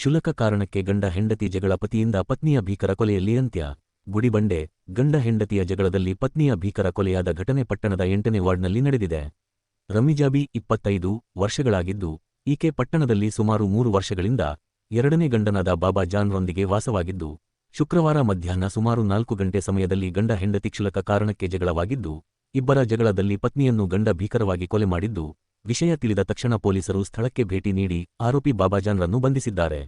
ಕ್ಷುಲಕ ಕಾರಣಕ್ಕೆ ಗಂಡ ಹೆಂಡತಿ ಜಗಳ ಪತಿಯಿಂದ ಪತ್ನಿಯ ಭೀಕರ ಕೊಲೆಯಲ್ಲಿ ಅಂತ್ಯ. ಗುಡಿಬಂಡೆ, ಗಂಡ ಹೆಂಡತಿಯ ಜಗಳದಲ್ಲಿ ಪತ್ನಿಯ ಭೀಕರ ಕೊಲೆಯಾದ ಘಟನೆ ಪಟ್ಟಣದ ಎಂಟನೇ ವಾರ್ಡ್ನಲ್ಲಿ ನಡೆದಿದೆ. ರಮಿಜಾಬಿ ಇಪ್ಪತ್ತೈದು ವರ್ಷಗಳಾಗಿದ್ದು, ಈಕೆ ಪಟ್ಟಣದಲ್ಲಿ ಸುಮಾರು ಮೂರು ವರ್ಷಗಳಿಂದ ಎರಡನೇ ಗಂಡನಾದ ಬಾಬಾ ಜಾನ್ರೊಂದಿಗೆ ವಾಸವಾಗಿದ್ದು, ಶುಕ್ರವಾರ ಮಧ್ಯಾಹ್ನ ಸುಮಾರು ನಾಲ್ಕು ಗಂಟೆ ಸಮಯದಲ್ಲಿ ಗಂಡ ಹೆಂಡತಿ ಕ್ಷುಲಕ ಕಾರಣಕ್ಕೆ ಜಗಳವಾಗಿದ್ದು, ಇಬ್ಬರ ಜಗಳದಲ್ಲಿ ಪತ್ನಿಯನ್ನು ಗಂಡ ಭೀಕರವಾಗಿ ಕೊಲೆ ಮಾಡಿದ್ದು ವಿಷಯ ತಿಳಿದ ತಕ್ಷಣ ಪೊಲೀಸರು ಸ್ಥಳಕ್ಕೆ ಭೇಟಿ ನೀಡಿ ಆರೋಪಿ ಬಾಬಾಜಾನ್ರನ್ನು ಬಂಧಿಸಿದ್ದಾರೆ.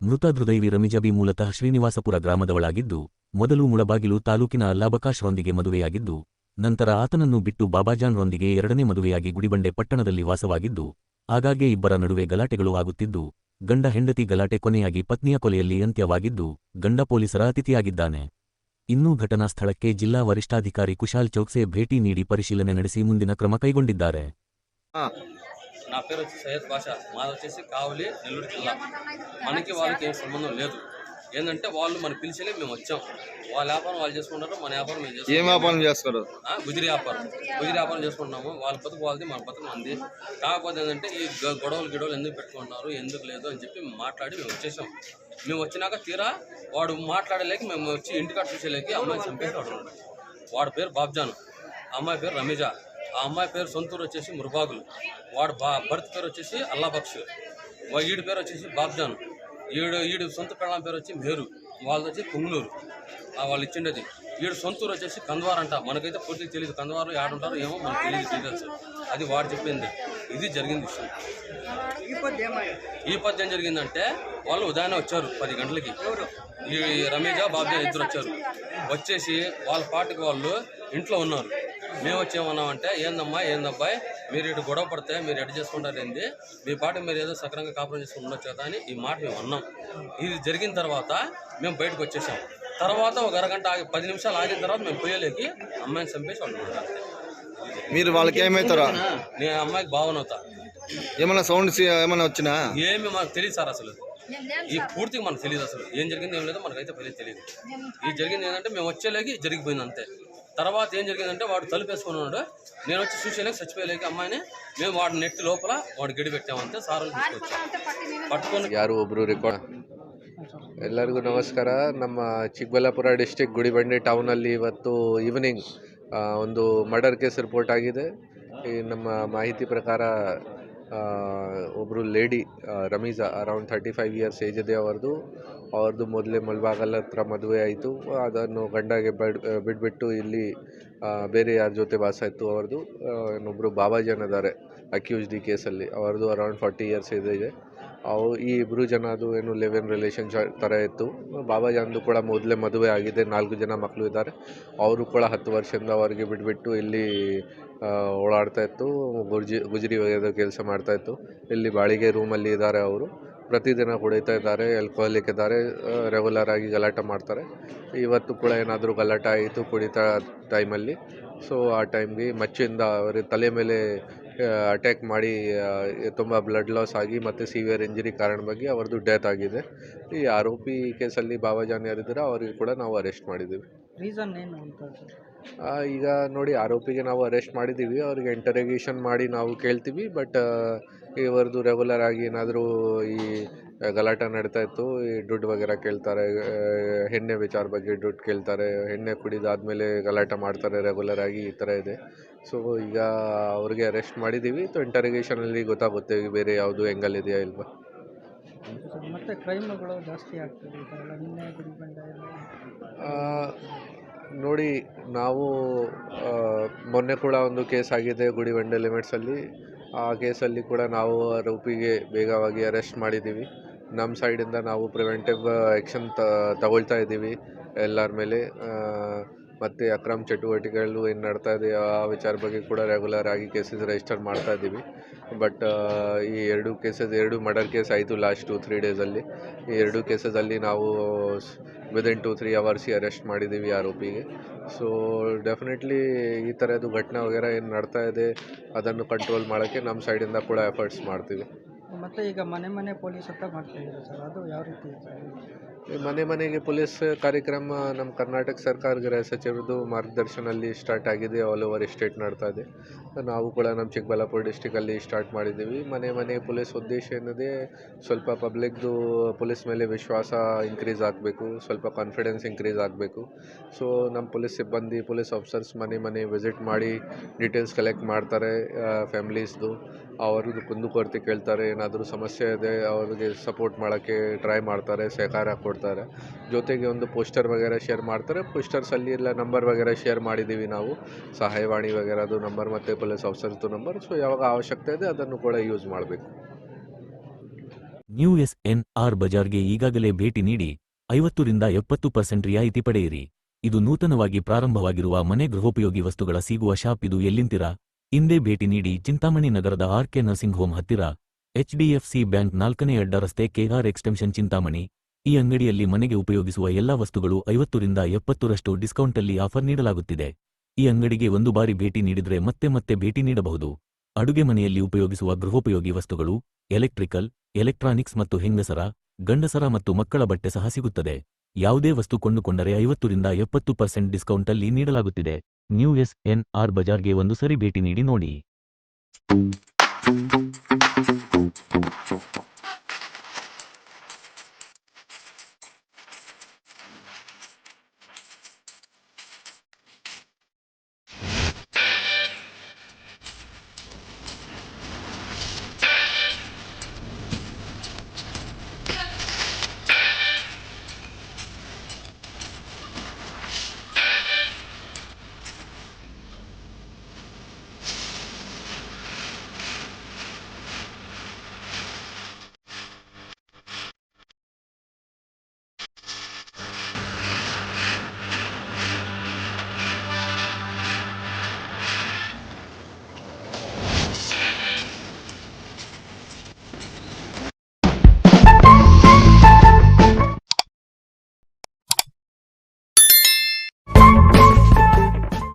ಮೃತ ಧೃದೈವಿ ರಮಿಜಬಿ ಮೂಲತಃ ಶ್ರೀನಿವಾಸಪುರ ಗ್ರಾಮದವಳಾಗಿದ್ದು, ಮೊದಲು ಮುಳಬಾಗಿಲು ತಾಲೂಕಿನ ಅಲ್ಲಾಬಕಾಶ್ರೊಂದಿಗೆ ಮದುವೆಯಾಗಿದ್ದು, ನಂತರ ಆತನನ್ನು ಬಿಟ್ಟು ಬಾಬಾಜಾನ್ರೊಂದಿಗೆ ಎರಡನೇ ಮದುವೆಯಾಗಿ ಗುಡಿಬಂಡೆ ಪಟ್ಟಣದಲ್ಲಿ ವಾಸವಾಗಿದ್ದು, ಆಗಾಗ್ಗೆ ಇಬ್ಬರ ನಡುವೆ ಗಲಾಟೆಗಳು ಆಗುತ್ತಿದ್ದು, ಗಂಡ ಹೆಂಡತಿ ಗಲಾಟೆ ಕೊನೆಯಾಗಿ ಪತ್ನಿಯ ಕೊಲೆಯಲ್ಲಿ ಅಂತ್ಯವಾಗಿದ್ದು, ಗಂಡ ಪೊಲೀಸರ ಅತಿಥಿಯಾಗಿದ್ದಾನೆ. ಇನ್ನೂ ಘಟನಾ ಸ್ಥಳಕ್ಕೆ ಜಿಲ್ಲಾ ವರಿಷ್ಠಾಧಿಕಾರಿ ಕುಶಾಲ್ ಚೌಕ್ಸೆ ಭೇಟಿ ನೀಡಿ ಪರಿಶೀಲನೆ ನಡೆಸಿ ಮುಂದಿನ ಕ್ರಮ ಕೈಗೊಂಡಿದ್ದಾರೆ. నా పేరు వచ్చి సయ్యద్ బాషా. మాది వచ్చేసి కావలి నెల్లూరు జిల్లా. మనకి వాళ్ళకి ఏం సంబంధం లేదు. ఏంటంటే వాళ్ళు మన పిలిచేలే మేము వచ్చాం. వాళ్ళ వ్యాపారం వాళ్ళు చేసుకుంటారు మన వ్యాపారం మేము ఏం చేసుకుంటాం వ్యాపారం చేస్తారు? గుజిరి వ్యాపారం. గుజిరి వ్యాపారం చేసుకుంటున్నాము. వాళ్ళ బతుకు వాళ్ళది మన బతుకు మంది కాకపోతే ఏంటంటే ఈ గొడవలు గిడవలు ఎందుకు పెట్టుకుంటున్నారు ఎందుకు లేదు అని చెప్పి మాట్లాడి మేము వచ్చేసాం. మేము వచ్చినాక తీరా వాడు మాట్లాడలేక మేము వచ్చి ఇంటికాడ చూసేలేక అమ్మాయి చంపేసి వాడు. వాడి పేరు బాబ్జాను. అమ్మాయి పేరు రమిజా. ఆ అమ్మాయి పేరు సొంతూరు వచ్చేసి మురుబాగులు. వాడు బా భర్త పేరు వచ్చేసి అల్లాబక్ష్. ఈడి పేరు వచ్చేసి బాబ్జాన్. ఈడు ఈడు సొంత పెళ్ళాం పేరు వచ్చి మేరు. వాళ్ళది వచ్చి పుంగనూరు వాళ్ళు ఇచ్చిండేది. ఈడు సొంతూరు వచ్చేసి కందవార్ అంట. మనకైతే పూర్తిగా తెలియదు కందవారు ఏడుంటారో ఏమో మనకు తెలియదు డీటెయిల్స్ అది వాడు చెప్పింది. ఇది జరిగింది విషయం. ఈ పద్యం జరిగిందంటే వాళ్ళు ఉదయాన్నే వచ్చారు పది గంటలకి. ఈ రమేజా బాబ్జా ఇద్దరు వచ్చారు. వచ్చేసి వాళ్ళ పాటికి వాళ్ళు ఇంట్లో ఉన్నారు. మేము వచ్చి ఏమన్నామంటే ఏందమ్మా ఏందబ్బాయి మీరు ఇటు గొడవ పడితే మీరు ఎటు చేసుకుంటారు ఏంది? మీ పాటికి మీరు ఏదో సక్రంగా కాపురం చేసుకుని ఉండొచ్చు కదా అని ఈ మాట మేము అన్నాం. ఇది జరిగిన తర్వాత మేము బయటకు వచ్చేసాం. తర్వాత ఒక అరగంట ఆగి పది నిమిషాలు ఆగిన తర్వాత మేము పోయలేకి అమ్మాయిని చంపేసి వాళ్ళు. మీరు వాళ్ళకి ఏమవుతారా నేను అమ్మాయికి భావన అవుతా. ఏమైనా సౌండ్స్ ఏమైనా వచ్చినా? ఏమి మనకు తెలియదు సార్ అసలు. ఈ పూర్తిగా మనకు తెలియదు అసలు. ఏం జరిగింది ఏం లేదో మనకైతే తెలియదు. తెలియదు ఈ జరిగింది ఏంటంటే మేము వచ్చేలేకి జరిగిపోయింది అంతే. తర్వాత ఏం జరిగిందంటే వాడు తలుపు వేసుకుని ఉన్నాడు నేను వచ్చి చూసేలేక చచ్చిపోయేలేక అమ్మాయిని మేము వాడు నెట్ లోపల వాడు గడి పెట్టామంతే సార్ తీసుకొచ్చాం పట్టుకొని ಯಾರು ಒಬ್ರು ರೆಕಾರ್ಡ್ ಎಲ್ಲರಿಗೂ ನಮಸ್ಕಾರ ನಮ್ಮ ಚಿಕ್ಕಬಳ್ಳಾಪುರ ಡಿಸ್ಟಿಕ್ ಗುಡಿಬಂಡೆ ಟೌನಲ್ಲಿ ಇವತ್ತು ಈವ್ನಿಂಗ್ ಒಂದು ಮರ್ಡರ್ ಕೇಸ್ ರಿಪೋರ್ಟ್ ಆಗಿದೆ ಈ ನಮ್ಮ ಮಾಹಿತಿ ಪ್ರಕಾರ ಒಬ್ಬರು lady Ramiza around thirty five years age ಇದೆ ಅವ್ರದ್ದು ಅವ್ರದ್ದು ಮೊದಲೇ ಮಲ್ಬಾಗಲ್ ಹತ್ರ ಮದುವೆ ಆಯಿತು. ಅದನ್ನು ಗಂಡಗೆ ಬಡ್ ಬಿಟ್ಬಿಟ್ಟು ಇಲ್ಲಿ ಬೇರೆ ಯಾರ ಜೊತೆ ವಾಸ ಇತ್ತು ಅವ್ರದ್ದು ಇನ್ನೊಬ್ಬರು ಬಾಬಾಜನ್ ಇದ್ದಾರೆ ಅಕ್ಯೂಸ್ಡ್ ಈ ಕೇಸಲ್ಲಿ ಅವ್ರದ್ದು ಅರೌಂಡ್ ಫಾರ್ಟಿ ಇಯರ್ಸ್ ಇದೆ. ಅವು ಈ ಇಬ್ಬರು ಜನದು ಏನು ಲಿವ್ ರಿಲೇಷನ್ ಥರ ಇತ್ತು. ಬಾಬಾಜಾನ್ದು ಕೂಡ ಮೊದಲೇ ಮದುವೆ ಆಗಿದೆ. ನಾಲ್ಕು ಜನ ಮಕ್ಕಳು ಇದ್ದಾರೆ. ಅವರು ಕೂಡ ಹತ್ತು ವರ್ಷದಿಂದ ಅವರಿಗೆ ಬಿಟ್ಬಿಟ್ಟು ಇಲ್ಲಿ ಓಡಾಡ್ತಾ ಇತ್ತು. ಗುರ್ಜಿ ಗುಜರಿ ಒಗೆಯೋದು ಕೆಲಸ ಮಾಡ್ತಾ ಇತ್ತು. ಇಲ್ಲಿ ಬಾಡಿಗೆ ರೂಮಲ್ಲಿ ಇದ್ದಾರೆ ಅವರು. ಪ್ರತಿದಿನ ಕುಡಿತಾ ಇದ್ದಾರೆ ಆಲ್ಕೋಹಾಲಿಕ್ ಇದ್ದಾರೆ ರೆಗ್ಯುಲರ್ ಆಗಿ ಗಲಾಟೆ ಮಾಡ್ತಾರೆ. ಇವತ್ತು ಕೂಡ ಏನಾದರೂ ಗಲಾಟೆ ಆಯಿತು ಕುಡಿತಾ ಟೈಮಲ್ಲಿ ಸೊ ಆ ಟೈಮ್ಗೆ ಮಚ್ಚಿಂದ ಅವರ ತಲೆ ಮೇಲೆ ಅಟ್ಯಾಕ್ ಮಾಡಿ ತುಂಬ ಬ್ಲಡ್ ಲಾಸ್ ಆಗಿ ಮತ್ತು ಸಿವಿಯರ್ ಇಂಜರಿ ಕಾರಣವಾಗಿ ಅವರದು ಡೆತ್ ಆಗಿದೆ. ಈ ಆರೋಪಿ ಕೇಸಲ್ಲಿ ಬಾಬಾಜಾನ್ ಯಾರಿದ್ದಾರೆ ಅವರಿಗೆ ಕೂಡ ನಾವು ಅರೆಸ್ಟ್ ಮಾಡಿದ್ದೀವಿ. ರೀಸನ್ ಏನು ಅಂತ ಈಗ ನೋಡಿ ಆರೋಪಿಗೆ ನಾವು ಅರೆಸ್ಟ್ ಮಾಡಿದ್ದೀವಿ. ಅವ್ರಿಗೆ ಇಂಟರೋಗೇಷನ್ ಮಾಡಿ ನಾವು ಕೇಳ್ತೀವಿ. ಬಟ್ ಇವರದು ರೆಗ್ಯುಲರ್ ಆಗಿ ಏನಾದರೂ ಈ ಗಲಾಟೆ ನಡೀತಾ ಇತ್ತು. ಈ ದುಡ್ಡು ವಗೇರ ಕೇಳ್ತಾರೆ. ಹೆಣ್ಣೆ ಎಣ್ಣೆ ವಿಚಾರ ಬಗ್ಗೆ ದುಡ್ಡು ಕೇಳ್ತಾರೆ. ಎಣ್ಣೆ ಕುಡಿದಾದ್ಮೇಲೆ ಗಲಾಟೆ ಮಾಡ್ತಾರೆ ರೆಗ್ಯುಲರ್ ಆಗಿ ಈ ಥರ ಇದೆ. ಸೊ ಈಗ ಅವ್ರಿಗೆ ಅರೆಸ್ಟ್ ಮಾಡಿದ್ದೀವಿ ಸೊ ಇಂಟರಿಗೇಷನಲ್ಲಿ ಗೊತ್ತಾಗುತ್ತೆ ಬೇರೆ ಯಾವುದು ಎಂಗಲ್ ಇದೆಯಾ ಇಲ್ವಾ? ಮತ್ತೆ ಕ್ರೈಮ್ಗಳು ಜಾಸ್ತಿ ಆಗ್ತದೆ ನಿನ್ನೆ ನೋಡಿ ನಾವು ಮೊನ್ನೆ ಕೂಡ ಒಂದು ಕೇಸ್ ಆಗಿದೆ ಗುಡಿಬಂಡೆ ಲಿಮಿಟ್ಸಲ್ಲಿ ಆ ಕೇಸಲ್ಲಿ ಕೂಡ ನಾವು ಆರೋಪಿಗೆ ಬೇಗವಾಗಿ ಅರೆಸ್ಟ್ ಮಾಡಿದ್ದೀವಿ ನಮ್ಮ ಸೈಡಿಂದ ನಾವು ಪ್ರಿವೆಂಟಿವ್ ಆ್ಯಕ್ಷನ್ ತಗೊಳ್ತಾ ಇದ್ದೀವಿ ಎಲ್ಲರ ಮೇಲೆ. ಮತ್ತು ಅಕ್ರಮ ಚಟುವಟಿಕೆಗಳು ಏನು ನಡ್ತಾ ಇದೆ, ಆ ವಿಚಾರ ಬಗ್ಗೆ ಕೂಡ ರೆಗ್ಯುಲರ್ ಆಗಿ ಕೇಸಸ್ ರಿಜಿಸ್ಟರ್ ಮಾಡ್ತಾ ಇದ್ದೀವಿ. ಬಟ್ ಈ ಎರಡು ಕೇಸಸ್ ಎರಡು ಮರ್ಡರ್ ಕೇಸ್ ಆಯಿತು ಲಾಸ್ಟ್ ಟು ತ್ರೀ ಡೇಸಲ್ಲಿ ಈ ಎರಡು ಕೇಸಸಲ್ಲಿ ನಾವು within two three hours arrest ಮಾಡಿದ್ದೀವಿ ಆರೋಪಿಗೆ. ಸೊ ಡೆಫಿನೆಟ್ಲಿ ಈ ಥರದ್ದು ಘಟನೆ ವಗೇರ ಏನು ನಡ್ತಾ ಇದೆ, ಅದನ್ನು ಕಂಟ್ರೋಲ್ ಮಾಡೋಕ್ಕೆ ನಮ್ಮ ಸೈಡಿಂದ ಕೂಡ ಎಫರ್ಟ್ಸ್ ಮಾಡ್ತೀವಿ. ಮತ್ತು ಈಗ ಮನೆ ಮನೆ ಪೊಲೀಸ್ ಅಂತ ಮಾಡ್ತಾ ಸರ್? ಅದು ಯಾವ ರೀತಿ ಮನೆ ಮನೆಗೆ ಪೊಲೀಸ್ ಕಾರ್ಯಕ್ರಮ ನಮ್ಮ ಕರ್ನಾಟಕ ಸರ್ಕಾರ ಗೃಹ ಸಚಿವರದು ಮಾರ್ಗದರ್ಶನಲ್ಲಿ ಸ್ಟಾರ್ಟ್ ಆಗಿದೆ. ಆಲ್ ಓವರ್ ಸ್ಟೇಟ್ ನಡ್ತಾ ಇದೆ. ನಾವು ಕೂಡ ನಮ್ಮ ಚಿಕ್ಕಬಳ್ಳಾಪುರ ಡಿಸ್ಟಿಕಲ್ಲಿ ಸ್ಟಾರ್ಟ್ ಮಾಡಿದ್ದೀವಿ. ಮನೆ ಮನೆ ಪೊಲೀಸ್ ಉದ್ದೇಶ ಏನಿದೆ, ಸ್ವಲ್ಪ ಪಬ್ಲಿಕ್ದು ಪೊಲೀಸ್ ಮೇಲೆ ವಿಶ್ವಾಸ ಇನ್ಕ್ರೀಸ್ ಆಗಬೇಕು, ಸ್ವಲ್ಪ ಕಾನ್ಫಿಡೆನ್ಸ್ ಇನ್ಕ್ರೀಸ್ ಆಗಬೇಕು. ಸೊ ನಮ್ಮ ಪೊಲೀಸ್ ಸಿಬ್ಬಂದಿ, ಪೊಲೀಸ್ ಆಫೀಸರ್ಸ್ ಮನೆ ಮನೆ ವಿಸಿಟ್ ಮಾಡಿ ಡೀಟೇಲ್ಸ್ ಕಲೆಕ್ಟ್ ಮಾಡ್ತಾರೆ ಫ್ಯಾಮಿಲೀಸ್ದು ಅವ್ರದ್ದು ಕುಂದುಕೊರತೆ ಕೇಳ್ತಾರೆ. ಏನಾದರೂ ಸಮಸ್ಯೆ ಇದೆ, ಅವ್ರಿಗೆ ಸಪೋರ್ಟ್ ಮಾಡೋಕ್ಕೆ ಟ್ರೈ ಮಾಡ್ತಾರೆ, ಸಹಕಾರ ಕೊಡ್ತಾರೆ. ಜೊತೆಗೆ ಒಂದು ಪೋಸ್ಟರ್ ವಗೇರೆ ಶೇರ್ ಮಾಡ್ತಾರೆ. ಪೋಸ್ಟರ್ಸಲ್ಲಿ ಎಲ್ಲ ನಂಬರ್ ವಗೇರೆ ಶೇರ್ ಮಾಡಿದ್ದೀವಿ ನಾವು. ಸಹಾಯವಾಣಿ ವಗೇರದು ನಂಬರ್ ಮತ್ತು ಪೊಲೀಸ್ ಆಫೀಸರ್ದು ನಂಬರ್. ಸೊ ಯಾವಾಗ ಅವಶ್ಯಕತೆ ಇದೆ ಅದನ್ನು ಕೂಡ ಯೂಸ್ ಮಾಡಬೇಕು. ನ್ಯೂ ಎಸ್ ಎನ್ ಆರ್ ಬಜಾರ್ಗೆ ಈಗಾಗಲೇ ಭೇಟಿ ನೀಡಿ ಐವತ್ತರಿಂದ ಎಪ್ಪತ್ತು ಪರ್ಸೆಂಟ್ ರಿಯಾಯಿತಿ ಪಡೆಯಿರಿ. ಇದು ನೂತನವಾಗಿ ಪ್ರಾರಂಭವಾಗಿರುವ ಮನೆ ಗೃಹೋಪಯೋಗಿ ವಸ್ತುಗಳ ಸಿಗುವ ಶಾಪ್ ಇದು ಎಲ್ಲಿಂತಿರಾ? ಹಿಂದೆ ಭೇಟಿ ನೀಡಿ ಚಿಂತಾಮಣಿ ನಗರದ ಆರ್ಕೆ ನರ್ಸಿಂಗ್ ಹೋಮ್ ಹತ್ತಿರ. ಎಚ್ಡಿಎಫ್ಸಿ ಬ್ಯಾಂಕ್ ನಾಲ್ಕನೇ ಅಡ್ಡ ರಸ್ತೆ ಕೆಆರ್ ಎಕ್ಸ್ಟೆನ್ಷನ್ ಚಿಂತಾಮಣಿ. ಈ ಅಂಗಡಿಯಲ್ಲಿ ಮನೆಗೆ ಉಪಯೋಗಿಸುವ ಎಲ್ಲಾ ವಸ್ತುಗಳು ಐವತ್ತರಿಂದ ಎಪ್ಪತ್ತರಷ್ಟು ಡಿಸ್ಕೌಂಟಲ್ಲಿ ಆಫರ್ ನೀಡಲಾಗುತ್ತಿದೆ. ಈ ಅಂಗಡಿಗೆ ಒಂದು ಬಾರಿ ಭೇಟಿ ನೀಡಿದರೆ ಮತ್ತೆ ಮತ್ತೆ ಭೇಟಿ ನೀಡಬಹುದು. ಅಡುಗೆ ಮನೆಯಲ್ಲಿ ಉಪಯೋಗಿಸುವ ಗೃಹೋಪಯೋಗಿ ವಸ್ತುಗಳು, ಎಲೆಕ್ಟ್ರಿಕಲ್, ಎಲೆಕ್ಟ್ರಾನಿಕ್ಸ್ ಮತ್ತು ಹೆಂಗಸರ, ಗಂಡಸರ ಮತ್ತು ಮಕ್ಕಳ ಬಟ್ಟೆ ಸಹ ಸಿಗುತ್ತದೆ. ಯಾವುದೇ ವಸ್ತು ಕೊಂಡುಕೊಂಡರೆ ಐವತ್ತರಿಂದ ಎಪ್ಪತ್ತು ಪರ್ಸೆಂಟ್ ಡಿಸ್ಕೌಂಟಲ್ಲಿ ನೀಡಲಾಗುತ್ತಿದೆ. ನ್ಯೂ ಎಸ್ ಎನ್ ಆರ್ ಬಜಾರ್ಗೆ ಒಂದು ಸರಿ ಭೇಟಿ ನೀಡಿ ನೋಡಿ.